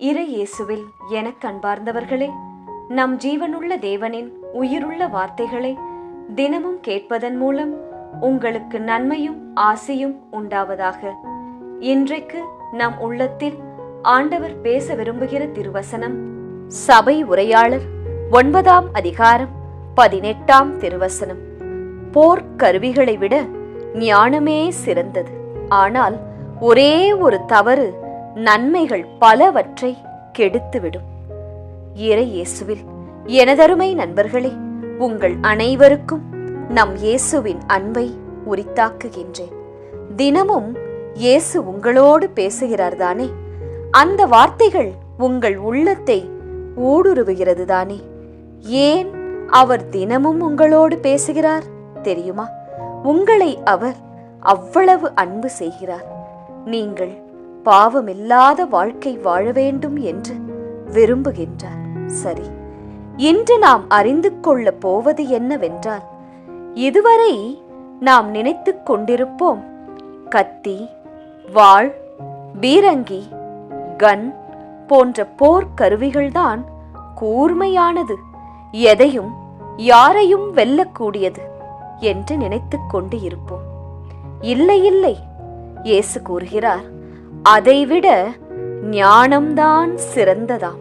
இறை இயேசுவில் எனக் கண்பார்ந்தவர்களே நம் ஜீவனுள்ள தேவனின் உயிருள்ள வார்த்தைகளை தினமும் கேட்பதன் மூலம் உங்களுக்கு நன்மையும் ஆசையும் உண்டாவதாக. இன்றைக்கு நம் உள்ளத்தில் ஆண்டவர் பேச விரும்புகிற திருவசனம் சபை உரையாளர் ஒன்பதாம் அதிகாரம் பதினெட்டாம் திருவசனம். போர்க்கருவிகளை விட ஞானமே சிறந்தது. ஆனால் ஒரே ஒரு தவறு நன்மைகள் பலவற்றை கெடுத்துவிடும். இறை இயேசுவில் எனதருமை நண்பர்களே உங்கள் அனைவருக்கும் நம் இயேசுவின் அன்பை உரித்தாக்குகின்றேன். தினமும் இயேசு உங்களோடு பேசுகிறார் தானே அந்த வார்த்தைகள் உங்கள் உள்ளத்தை ஊடுருவுகிறது தானே ஏன் அவர் தினமும் உங்களோடு பேசுகிறார் தெரியுமா? உங்களை அவர் அவ்வளவு அன்பு செய்கிறார். நீங்கள் பாவமில்லாத வாழ்க்கை வாழ வேண்டும் என்று விரும்புகின்றார். சரி இன்று நாம் அறிந்து கொள்ளப் போவது என்னவென்றால் இதுவரை நாம் நினைத்துக் கொண்டிருப்போம் கத்தி வாள் பீரங்கி கன் போன்ற போர்க்கருவிகள்தான் கூர்மையானது எதையும் யாரையும் வெல்லக்கூடியது என்று நினைத்துக் கொண்டு இருப்போம் இல்லை இல்லை இயேசு கூறுகிறார் அதைவிட ஞானம்தான் சிறந்ததாம்.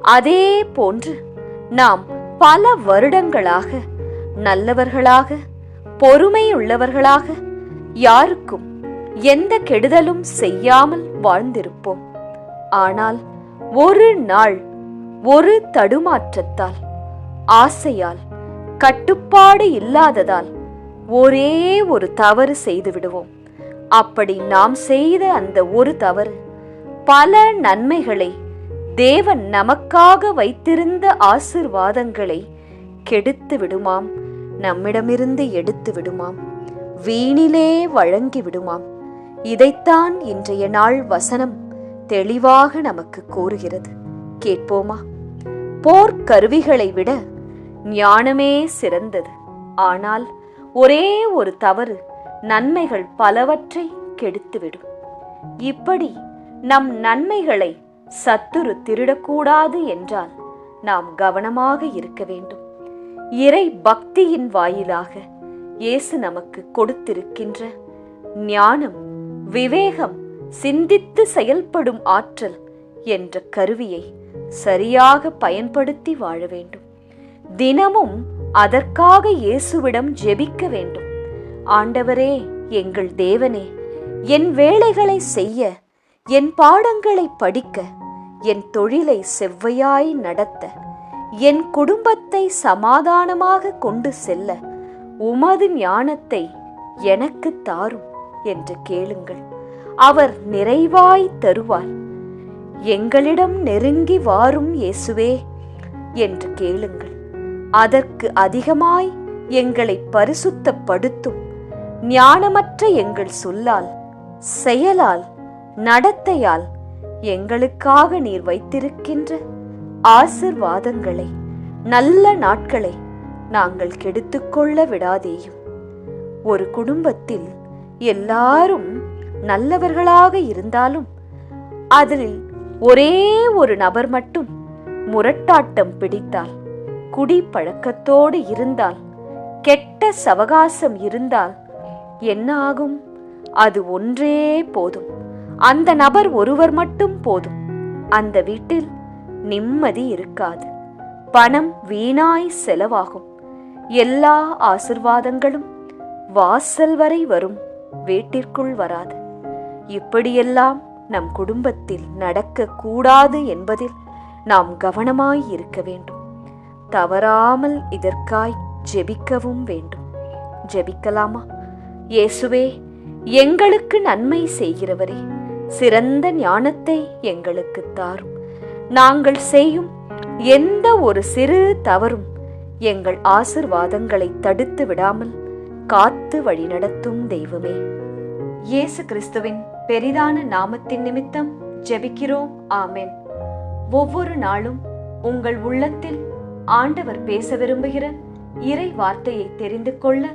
அதே போன்று நாம் பல வருடங்களாக நல்லவர்களாக பொறுமையுள்ளவர்களாக யாருக்கும் எந்த கெடுதலும் செய்யாமல் வாழ்ந்திருப்போம். ஆனால் ஒரு நாள் ஒரு தடுமாற்றத்தால் ஆசையால் கட்டுப்பாடு இல்லாததால் ஒரே ஒரு தவறு செய்து விடுவோம் அப்படி நாம் செய்த அந்த ஒரு தவறு. பல நன்மைகளை தேவன் நமக்காக வைத்திருந்த ஆசிர்வாதங்களை கெடுத்து விடுமாம். நம்மிடமிருந்து எடுத்து விடுமாம். வீணிலே வழங்கி விடுமாம். இதைத்தான் இன்றைய நாள் வசனம் தெளிவாக நமக்கு கூறுகிறது. கேட்போமா? போர்க்கருவிகளை விட ஞானமே சிறந்தது. ஆனால் ஒரே ஒரு தவறு நன்மைகள் பலவற்றை கெடுத்துவிடும். இப்படி நம் நன்மைகளை சத்துரு திருடக்கூடாது என்றால் நாம் கவனமாக இருக்க வேண்டும். இறை பக்தியின் வாயிலாக இயேசு நமக்கு கொடுத்திருக்கின்ற ஞானம் விவேகம் சிந்தித்து செயல்படும் ஆற்றல் என்ற கருவியை சரியாக பயன்படுத்தி வாழ வேண்டும். தினமும் அதற்காக இயேசுவிடம் ஜெபிக்க வேண்டும். ஆண்டவரே எங்கள் தேவனே என் வேலைகளை செய்ய என் பாடங்களை படிக்க என் தொழிலை செவ்வையாய் நடத்த என் குடும்பத்தை சமாதானமாக கொண்டு செல்ல உமது ஞானத்தை எனக்கு தாரும் என்று கேளுங்கள். அவர் நிறைவாய் தருவார். எங்களிடம் நெருங்கி வாரும் இயேசுவே என்று கேளுங்கள். அதற்கு அதிகமாய் எங்களை பரிசுத்தப்படுத்தும் ஞானமற்ற எங்கள் சொல்லால் செயலால் நடத்தையால் எங்களுக்காக நீர் வைத்திருக்கின்ற ஆசிர்வாதங்களை நல்ல நாட்களை நாங்கள் கெடுத்துக்கொள்ள விடாதேயும். ஒரு குடும்பத்தில் எல்லாரும் நல்லவர்களாக இருந்தாலும் அதில் ஒரே ஒரு நபர் மட்டும் முரட்டாட்டம் பிடித்தால் குடி பழக்கத்தோடு இருந்தால் கெட்ட சவகாசம் இருந்தால் என்ன ஆகும்? அது ஒன்றே போதும். அந்த நபர் ஒருவர் மட்டும் போதும். அந்த வீட்டில் நிம்மதி இருக்காது. பணம் வீணாய் செலவாகும். எல்லா ஆசிர்வாதங்களும் வாசல் வரை வரும். வீட்டிற்குள் வராது. இப்படியெல்லாம் நம் குடும்பத்தில் நடக்க கூடாது என்பதில் நாம் கவனமாய் இருக்க வேண்டும். தவறாமல் இதற்காய் ஜெபிக்கவும் வேண்டும். ஜெபிக்கலாமா? இயேசுவே எங்களுக்கு நன்மை செய்கிறவரே சிறந்த ஞானத்தை எங்களுக்கு தாரும். நாங்கள் செய்யும் எந்த ஒரு சிறு தவறும் எங்கள் ஆசிர்வாதங்களை தடுத்து விடாமல் காத்து வழிநடத்தும் தெய்வமே. இயேசு கிறிஸ்துவின் பெரிதான நாமத்தின் நிமித்தம் ஜெபிக்கிறோம். ஆமென். ஒவ்வொரு நாளும் உங்கள் உள்ளத்தில் ஆண்டவர் பேச விரும்புகிற இறை வார்த்தையை தெரிந்து கொள்ள